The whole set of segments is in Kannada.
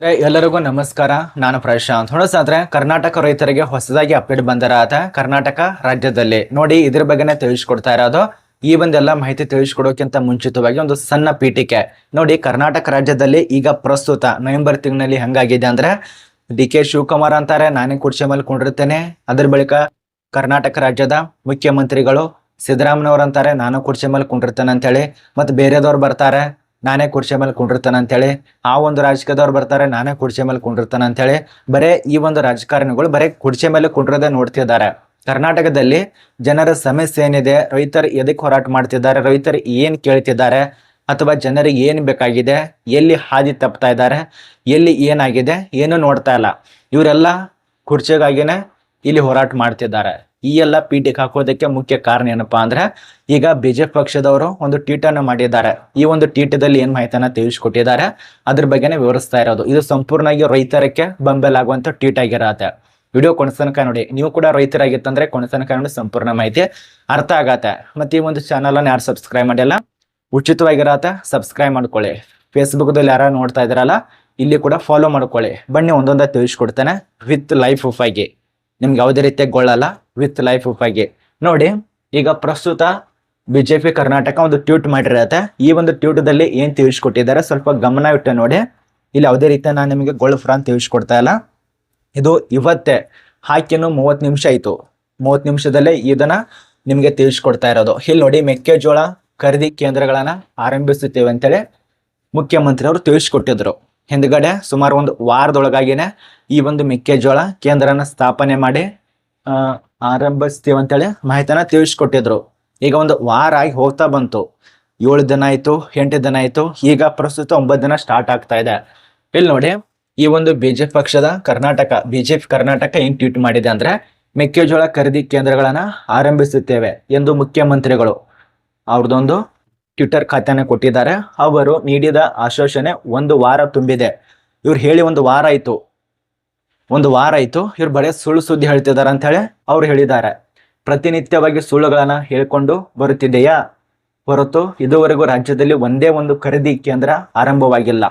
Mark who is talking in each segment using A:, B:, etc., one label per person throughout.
A: ಎಲ್ಲರಿಗೂ ನಮಸ್ಕಾರ. ನಾನು ಪ್ರಶಾಂತ್. ಹೊಣಸಾದ್ರೆ ಕರ್ನಾಟಕ ರೈತರಿಗೆ ಹೊಸದಾಗಿ ಅಪ್ಡೇಟ್ ಬಂದಿರತ್ತ ಕರ್ನಾಟಕ ರಾಜ್ಯದಲ್ಲಿ. ನೋಡಿ, ಇದ್ರ ಬಗ್ಗೆನೇ ತಿಳಿಸ್ಕೊಡ್ತಾ ಇರೋದು. ಈ ಒಂದೆಲ್ಲ ಮಾಹಿತಿ ತಿಳಿಸ್ಕೊಡೋಕ್ಕಿಂತ ಮುಂಚಿತವಾಗಿ ಒಂದು ಸಣ್ಣ ಪೀಠಿಕೆ. ನೋಡಿ, ಕರ್ನಾಟಕ ರಾಜ್ಯದಲ್ಲಿ ಈಗ ಪ್ರಸ್ತುತ ನವೆಂಬರ್ ತಿಂಗಳಲ್ಲಿ ಹೆಂಗಾಗಿದೆ ಅಂದ್ರೆ ಡಿ ಕೆ ಶಿವಕುಮಾರ್ ಅಂತಾರೆ, ನಾನೇ ಕುರ್ಚಿ ಮೇಲೆ ಕೊಂಡಿರ್ತೇನೆ. ಅದ್ರ ಬಳಿಕ ಕರ್ನಾಟಕ ರಾಜ್ಯದ ಮುಖ್ಯಮಂತ್ರಿಗಳು ಸಿದ್ದರಾಮನವ್ರು ಅಂತಾರೆ, ನಾನು ಕುರ್ಚಿ ಮೇಲೆ ಕುಂಡಿರ್ತೇನೆ ಅಂತೇಳಿ. ಮತ್ತೆ ಬೇರೆದವ್ರು ಬರ್ತಾರೆ. ನಾನೇ ಕುರ್ಚಿ ಮೇಲೆ ಕುಂಡಿರ್ತಾನೆ ಅಂತೇಳಿ, ಆ ಒಂದು ರಾಜಕೀಯದವ್ರು ಬರ್ತಾರೆ, ನಾನೇ ಕುರ್ಚಿ ಮೇಲೆ ಕುಂಡಿರ್ತಾನೆ ಅಂತೇಳಿ, ಬರೇ ಈ ಒಂದು ರಾಜಕಾರಣಿಗಳು ಬರೇ ಕುರ್ಚಿ ಮೇಲೆ ಕುಂಡ್ರದೇ ನೋಡ್ತಿದ್ದಾರೆ. ಕರ್ನಾಟಕದಲ್ಲಿ ಜನರ ಸಮಸ್ಯೆ ಏನಿದೆ, ರೈತರು ಎದಕ್ಕೆ ಹೋರಾಟ ಮಾಡ್ತಿದ್ದಾರೆ, ರೈತರು ಏನು ಕೇಳ್ತಿದ್ದಾರೆ, ಅಥವಾ ಜನರಿಗೆ ಏನು ಬೇಕಾಗಿದೆ, ಎಲ್ಲಿ ಹಾದಿ ತಪ್ತಾ ಇದ್ದಾರೆ, ಎಲ್ಲಿ ಏನಾಗಿದೆ, ಏನು ನೋಡ್ತಾ ಇಲ್ಲ. ಇವರೆಲ್ಲ ಕುರ್ಚಿಗಾಗಿನೇ ಇಲ್ಲಿ ಹೋರಾಟ ಮಾಡ್ತಿದ್ದಾರೆ. ಈ ಎಲ್ಲ ಪೀಠಿಗೆ ಹಾಕೋದಕ್ಕೆ ಮುಖ್ಯ ಕಾರಣ ಏನಪ್ಪಾ ಅಂದ್ರೆ ಈಗ ಬಿಜೆಪಿ ಪಕ್ಷದವರು ಒಂದು ಟ್ವೀಟ್ ಅನ್ನು ಮಾಡಿದ್ದಾರೆ. ಈ ಒಂದು ಟೀಟದಲ್ಲಿ ಏನ್ ಮಾಹಿತಿಯನ್ನ ತಿಳಿಸ್ಕೊಟ್ಟಿದ್ದಾರೆ, ಅದ್ರ ಬಗ್ಗೆನೇ ವಿವರಿಸ್ತಾ ಇರೋದು. ಇದು ಸಂಪೂರ್ಣವಾಗಿ ರೈತರಕ್ಕೆ ಬಂಬಲಾಗುವಂತ ಟ್ವೀಟ್ ಆಗಿರತ್ತೆ. ವಿಡಿಯೋ ಕೊನೆತನಕ ನೋಡಿ. ನೀವು ಕೂಡ ರೈತರಾಗಿತ್ತಂದ್ರೆ ಕೊಣಸನಕ ನೋಡಿ ಸಂಪೂರ್ಣ ಮಾಹಿತಿ ಅರ್ಥ ಆಗತ್ತೆ. ಮತ್ತೆ ಈ ಒಂದು ಚಾನಲ್ ಅನ್ನು ಯಾರು ಸಬ್ಸ್ಕ್ರೈಬ್ ಮಾಡಿಲ್ಲ, ಉಚಿತವಾಗಿರತ್ತೆ ಸಬ್ಸ್ಕ್ರೈಬ್ ಮಾಡ್ಕೊಳ್ಳಿ. ಫೇಸ್ಬುಕ್ದಲ್ಲಿ ಯಾರು ನೋಡ್ತಾ ಇದ್ರಲ್ಲ, ಇಲ್ಲಿ ಕೂಡ ಫಾಲೋ ಮಾಡ್ಕೊಳ್ಳಿ. ಬನ್ನಿ ಒಂದೊಂದ ತಿಳಿಸ್ಕೊಡ್ತೇನೆ. ವಿತ್ ಲೈಫ್ ಆಗಿ ನಿಮ್ಗೆ ಯಾವುದೇ ರೀತಿಯಾಗಿ ಗೊಳ್ಳಲ್ಲ ವಿತ್ ಲೈಫ್ ಬಗ್ಗೆ. ನೋಡಿ, ಈಗ ಪ್ರಸ್ತುತ ಬಿಜೆಪಿ ಕರ್ನಾಟಕ ಒಂದು ಟ್ವೀಟ್ ಮಾಡಿರತ್ತೆ. ಈ ಒಂದು ಟ್ಯೂಟದಲ್ಲಿ ಏನು ತಿಳಿಸ್ಕೊಟ್ಟಿದ್ದಾರೆ? ಸ್ವಲ್ಪ ಗಮನ ಇಟ್ಟು ನೋಡಿ. ಇಲ್ಲಿ ಯಾವುದೇ ರೀತಿಯ ನಾನು ನಿಮಗೆ ಗೊಳ್ಳು ಫ್ರಾನ್ ತಿಳಿಸ್ಕೊಡ್ತಾ ಇಲ್ಲ. ಇದು ಇವತ್ತೇ, ಹಾಕಿನ್ನು ಮೂವತ್ತು ನಿಮಿಷ ಆಯ್ತು. ಮೂವತ್ತು ನಿಮಿಷದಲ್ಲೇ ಇದನ್ನ ನಿಮಗೆ ತಿಳಿಸ್ಕೊಡ್ತಾ ಇರೋದು. ಇಲ್ಲಿ ನೋಡಿ, ಮೆಕ್ಕೆಜೋಳ ಖರೀದಿ ಕೇಂದ್ರಗಳನ್ನು ಆರಂಭಿಸುತ್ತೇವೆ ಅಂತೇಳಿ ಮುಖ್ಯಮಂತ್ರಿ ಅವರು ತಿಳಿಸ್ಕೊಟ್ಟಿದ್ರು. ಹಿಂದ್ಗಡೆ ಸುಮಾರು ಒಂದು ವಾರದೊಳಗಾಗಿನೇ ಈ ಒಂದು ಮೆಕ್ಕೆಜೋಳ ಕೇಂದ್ರನ ಸ್ಥಾಪನೆ ಮಾಡಿ ಆರಂಭಿಸ್ತೀವಿ ಅಂತೇಳಿ ಮಾಹಿತಿನ ತಿಳಿಸ್ಕೊಟ್ಟಿದ್ರು. ಈಗ ಒಂದು ವಾರ ಆಗಿ ಹೋಗ್ತಾ ಬಂತು. ಏಳು ದಿನ ಆಯ್ತು, ಎಂಟು ದಿನ ಆಯ್ತು, ಈಗ ಪ್ರಸ್ತುತ ಒಂಬತ್ತು ದಿನ ಸ್ಟಾರ್ಟ್ ಆಗ್ತಾ ಇದೆ. ಇಲ್ಲಿ ನೋಡಿ, ಈ ಒಂದು ಬಿಜೆಪಿ ಪಕ್ಷದ ಕರ್ನಾಟಕ ಬಿಜೆಪಿ ಕರ್ನಾಟಕ ಏನ್ ಟ್ವೀಟ್ ಮಾಡಿದೆ ಅಂದ್ರೆ, ಮೆಕ್ಕೆಜೋಳ ಖರೀದಿ ಕೇಂದ್ರಗಳನ್ನ ಆರಂಭಿಸುತ್ತೇವೆ ಎಂದು ಮುಖ್ಯಮಂತ್ರಿಗಳು. ಅವ್ರದ್ದೊಂದು ಟ್ವಿಟರ್ ಖಾತೆನ ಕೊಟ್ಟಿದ್ದಾರೆ. ಅವರು ನೀಡಿದ ಆಶ್ವಾಸನೆ ಒಂದು ವಾರ ತುಂಬಿದೆ. ಇವ್ರು ಹೇಳಿ ಒಂದು ವಾರ ಆಯ್ತು. ಒಂದು ವಾರ ಆಯ್ತು, ಇವ್ರು ಬರೀ ಸುಳ್ಳು ಸುದ್ದಿ ಹೇಳ್ತಿದ್ದಾರೆ ಅಂತ ಹೇಳಿ ಅವ್ರು ಹೇಳಿದ್ದಾರೆ. ಪ್ರತಿನಿತ್ಯವಾಗಿ ಸುಳ್ಳುಗಳನ್ನ ಹೇಳ್ಕೊಂಡು ಬರುತ್ತಿದೆಯಾ? ಹೊರತು ಇದುವರೆಗೂ ರಾಜ್ಯದಲ್ಲಿ ಒಂದೇ ಒಂದು ಖರೀದಿ ಕೇಂದ್ರ ಆರಂಭವಾಗಿಲ್ಲ.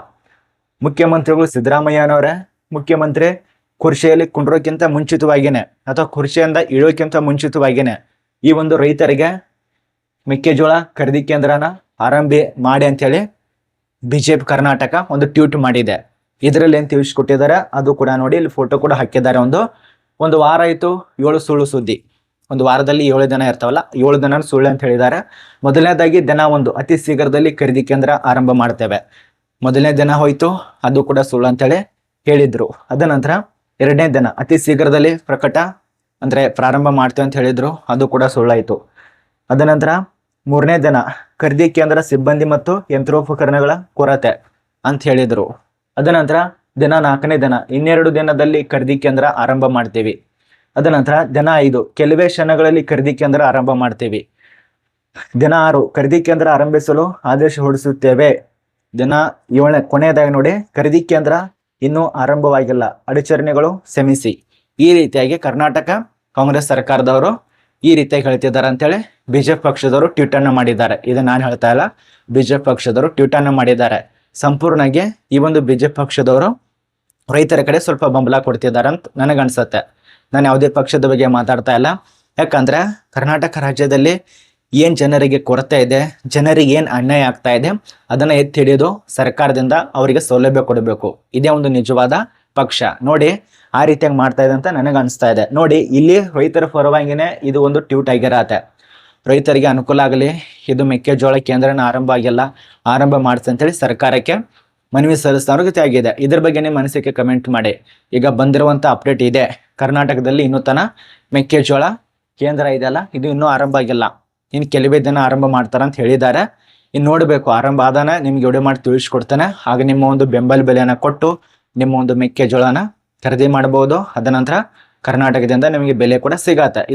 A: ಮುಖ್ಯಮಂತ್ರಿಗಳು ಸಿದ್ದರಾಮಯ್ಯನವರೇ, ಮುಖ್ಯಮಂತ್ರಿ ಕುರ್ಚಿಯಲ್ಲಿ ಕುಂಡ್ರೋಕ್ಕಿಂತ ಮುಂಚಿತವಾಗಿನೇ, ಅಥವಾ ಕುರ್ಚಿಯಿಂದ ಇಳೋಕ್ಕಿಂತ ಮುಂಚಿತವಾಗಿನೇ ಈ ಒಂದು ರೈತರಿಗೆ ಮೆಕ್ಕೆಜೋಳ ಖರೀದಿ ಕೇಂದ್ರನ ಆರಂಭಿ ಮಾಡಿ ಅಂತೇಳಿ ಬಿಜೆಪಿ ಕರ್ನಾಟಕ ಒಂದು ಟ್ವೀಟ್ ಮಾಡಿದೆ. ಇದರಲ್ಲಿ ಏನ್ ತಿಳಿಸ್ಕೊಟ್ಟಿದ್ದಾರೆ? ಅದು ಕೂಡ ನೋಡಿ, ಇಲ್ಲಿ ಫೋಟೋ ಕೂಡ ಹಾಕಿದ್ದಾರೆ ಒಂದು. ಒಂದು ವಾರ ಆಯ್ತು, ಏಳು ಸುಳ್ಳು ಸುದ್ದಿ. ಒಂದು ವಾರದಲ್ಲಿ ಏಳು ದಿನ ಇರ್ತಾವಲ್ಲ, ಏಳು ದಿನ ಸುಳ್ಳು ಅಂತ ಹೇಳಿದ್ದಾರೆ. ಮೊದಲನೇದಾಗಿ ದಿನ ಒಂದು, ಅತಿ ಶೀಘ್ರದಲ್ಲಿ ಖರೀದಿ ಕೇಂದ್ರ ಆರಂಭ ಮಾಡ್ತೇವೆ. ಮೊದಲನೇ ದಿನ ಹೋಯ್ತು, ಅದು ಕೂಡ ಸುಳ್ಳು ಅಂತೇಳಿ ಹೇಳಿದ್ರು. ಅದ ನಂತರ ಎರಡನೇ ದಿನ, ಅತಿ ಶೀಘ್ರದಲ್ಲಿ ಪ್ರಕಟ, ಅಂದ್ರೆ ಪ್ರಾರಂಭ ಮಾಡ್ತೇವೆ ಅಂತ ಹೇಳಿದ್ರು, ಅದು ಕೂಡ ಸುಳ್ಳಾಯ್ತು. ಅದ ನಂತರ ಮೂರನೇ ದಿನ, ಖರೀದಿ ಕೇಂದ್ರ ಸಿಬ್ಬಂದಿ ಮತ್ತು ಯಂತ್ರೋಪಕರಣಗಳ ಕೊರತೆ ಅಂತ ಹೇಳಿದ್ರು. ಅದ ನಂತರ ದಿನ ನಾಲ್ಕನೇ ದಿನ, ಇನ್ನೆರಡು ದಿನದಲ್ಲಿ ಖರೀದಿ ಕೇಂದ್ರ ಆರಂಭ ಮಾಡ್ತೀವಿ. ಅದ ನಂತರ ದಿನ ಐದು, ಕೆಲವೇ ಕ್ಷಣಗಳಲ್ಲಿ ಖರೀದಿ ಕೇಂದ್ರ ಆರಂಭ ಮಾಡ್ತೀವಿ. ದಿನ ಆರು ಖರೀದಿ ಕೇಂದ್ರ ಆರಂಭಿಸಲು ಆದೇಶ ಹೊರಡಿಸುತ್ತೇವೆ. ದಿನ ಏಳನೇ, ಕೊನೆಯದಾಗಿ ನೋಡಿ ಖರೀದಿ ಕೇಂದ್ರ ಇನ್ನೂ ಆರಂಭವಾಗಿಲ್ಲ. ಅಡಚರಣೆಗಳು ಸಮಿಸಿ ಈ ರೀತಿಯಾಗಿ ಕರ್ನಾಟಕ ಕಾಂಗ್ರೆಸ್ ಸರ್ಕಾರದವರು ಈ ರೀತಿಯಾಗಿ ಹೇಳ್ತಿದ್ದಾರೆ ಅಂತೇಳಿ ಬಿಜೆಪಿ ಪಕ್ಷದವರು ಟ್ವೀಟ್ ಅನ್ನು ಮಾಡಿದ್ದಾರೆ. ಇದು ನಾನು ಹೇಳ್ತಾ ಇಲ್ಲ, ಬಿಜೆಪಿ ಪಕ್ಷದವರು ಟ್ವೀಟ್ ಅನ್ನು ಮಾಡಿದ್ದಾರೆ. ಸಂಪೂರ್ಣಗೆ ಈ ಒಂದು ಬಿಜೆಪಿ ಪಕ್ಷದವರು ರೈತರ ಕಡೆ ಸ್ವಲ್ಪ ಬೆಂಬಲ ಕೊಡ್ತಿದ್ದಾರೆ ಅಂತ ನನಗನ್ಸತ್ತೆ. ನಾನು ಯಾವುದೇ ಪಕ್ಷದ ಬಗ್ಗೆ ಮಾತಾಡ್ತಾ ಇಲ್ಲ. ಯಾಕಂದ್ರೆ ಕರ್ನಾಟಕ ರಾಜ್ಯದಲ್ಲಿ ಏನ್ ಜನರಿಗೆ ಕೊರತೆ ಇದೆ, ಜನರಿಗೆ ಏನ್ ಅನ್ಯಾಯ ಆಗ್ತಾ ಇದೆ, ಅದನ್ನ ಎತ್ತಿ ಹಿಡಿಯೋದು ಸರ್ಕಾರದಿಂದ ಅವರಿಗೆ ಸೌಲಭ್ಯ ಕೊಡಬೇಕು. ಇದೇ ಒಂದು ನಿಜವಾದ ಪಕ್ಷ. ನೋಡಿ, ಆ ರೀತಿಯಾಗಿ ಮಾಡ್ತಾ ಇದೆ ಅಂತ ನನಗೆ ಅನಿಸ್ತಾ ಇದೆ. ನೋಡಿ, ಇಲ್ಲಿ ರೈತರ ಪರವಾಗಿನೇ ಇದು ಒಂದು ಟ್ಯೂಟ್ ಆಗಿರತ್ತೆ ರೈತರಿಗೆ ಅನುಕೂಲ ಆಗಲಿ, ಇದು ಮೆಕ್ಕೆಜೋಳ ಕೇಂದ್ರನ ಆರಂಭ ಆಗಿಲ್ಲ, ಆರಂಭ ಮಾಡಿಸಿ ಅಂತೇಳಿ ಸರ್ಕಾರಕ್ಕೆ ಮನವಿ ಸಲ್ಲಿಸೋರಿಗೆ ಆಗಿದೆ ಇದ್ರ ಬಗ್ಗೆ ನಿಮ್ಮ ಕಮೆಂಟ್ ಮಾಡಿ. ಈಗ ಬಂದಿರುವಂತ ಅಪ್ಡೇಟ್ ಇದೆ. ಕರ್ನಾಟಕದಲ್ಲಿ ಇನ್ನೂ ತನ ಮೆಕ್ಕೆಜೋಳ ಕೇಂದ್ರ ಇದೆಯಲ್ಲ, ಇದು ಇನ್ನೂ ಆರಂಭ ಆಗಿಲ್ಲ. ಇನ್ನು ಕೆಲವೇ ದಿನ ಆರಂಭ ಮಾಡ್ತಾರ ಅಂತ ಹೇಳಿದ್ದಾರೆ. ಇನ್ನು ನೋಡಬೇಕು, ಆರಂಭ ಆದಾನ ನಿಮ್ಗೆ ವಿಡಿಯೋ ಮಾಡಿ ತಿಳಿಸ್ಕೊಡ್ತಾನೆ. ಹಾಗೆ ನಿಮ್ಮ ಒಂದು ಬೆಂಬಲ ಬೆಲೆಯನ್ನ ಕೊಟ್ಟು ನಿಮ್ಮ ಒಂದು ಮೆಕ್ಕೆಜೋಳನ ಖರೀದಿ ಮಾಡಬಹುದು. ಅದ ನಂತರ ಕರ್ನಾಟಕದಿಂದ ನಿಮಗೆ ಬೆಲೆ ಕೂಡ ಸಿಗತ್ತೆ.